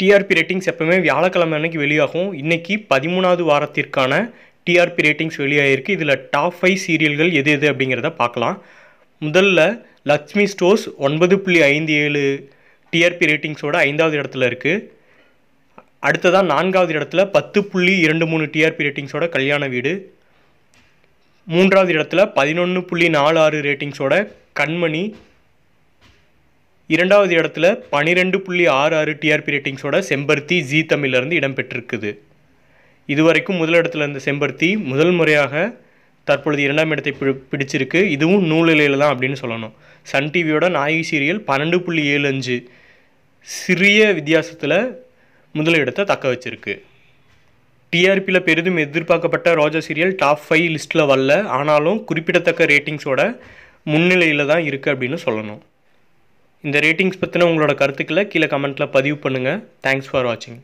TRP ratings எப்பவுமே வியாழக்கிழமை அன்னைக்கு வெளியாகும். இன்னைக்கு பதிமூணாவது வாரத்திற்கான டிஆர்பி ரேட்டிங்ஸ் வெளியாகிருக்கு இதில் டாப் ஃபைவ் சீரியல்கள் எது எது அப்படிங்கிறத பார்க்கலாம். முதல்ல லக்ஷ்மி ஸ்டோர்ஸ் ஒன்பது புள்ளி ஐந்து ஏழு டிஆர்பி ரேட்டிங்ஸோட ஐந்தாவது இடத்துல இருக்குது அடுத்ததாக நான்காவது இடத்துல பத்து புள்ளி இரண்டு மூணு டிஆர்பி ரேட்டிங்ஸோட கல்யாண வீடு. மூன்றாவது இடத்துல பதினொன்று புள்ளி நாலு ஆறு ரேட்டிங்ஸோட கண்மணி. இரண்டாவது இடத்துல பனிரெண்டு புள்ளி ஆறு ஆறு டிஆர்பி ரேட்டிங்ஸோட செம்பருத்தி ஜி தமிழ்லேருந்து இடம்பெற்றிருக்குது. இதுவரைக்கும் முதலிடத்தில் இருந்த செம்பருத்தி முதல் முறையாக தற்பொழுது இரண்டாம் இடத்தை பி பிடிச்சிருக்கு. இதுவும் நூலிலையில் தான் அப்படின்னு சொல்லணும். சன் டிவியோட நாயகி சீரியல் பன்னெண்டு புள்ளி ஏழு அஞ்சு சிறிய வித்தியாசத்தில் முதலிடத்தை தக்க வச்சிருக்கு. டிஆர்பியில் பெரிதும் எதிர்பார்க்கப்பட்ட ரோஜா சீரியல் டாப் ஃபைவ் லிஸ்ட்டில் வரல. ஆனாலும் குறிப்பிடத்தக்க ரேட்டிங்ஸோட முன்னிலையில் தான் இருக்குது அப்படின்னு சொல்லணும். இந்த ரேட்டிங்ஸ் பற்றின உங்களோட கருத்துக்களை கீழே கமெண்ட்டில் பதிவு பண்ணுங்கள் தேங்க்ஸ் ஃபார் வாட்சிங்